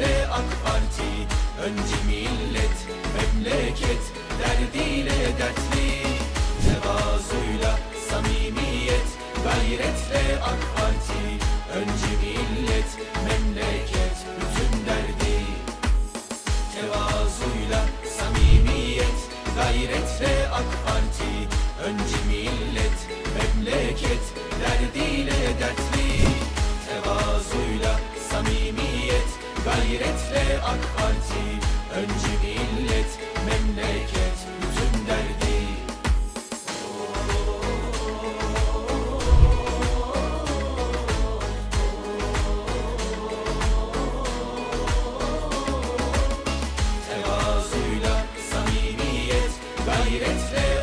ve AK Parti Önce millet, memleket derdiyle dertli. Tevazuyla samimiyet, gayretle AK Parti Önce millet, memleket bütün derdi. Tevazuyla samimiyet, gayretle AK Parti Önce millet, memleket de AK Parti Önce millet, memleket, bütün derdi. Tevazuyla, samimiyet, gayretle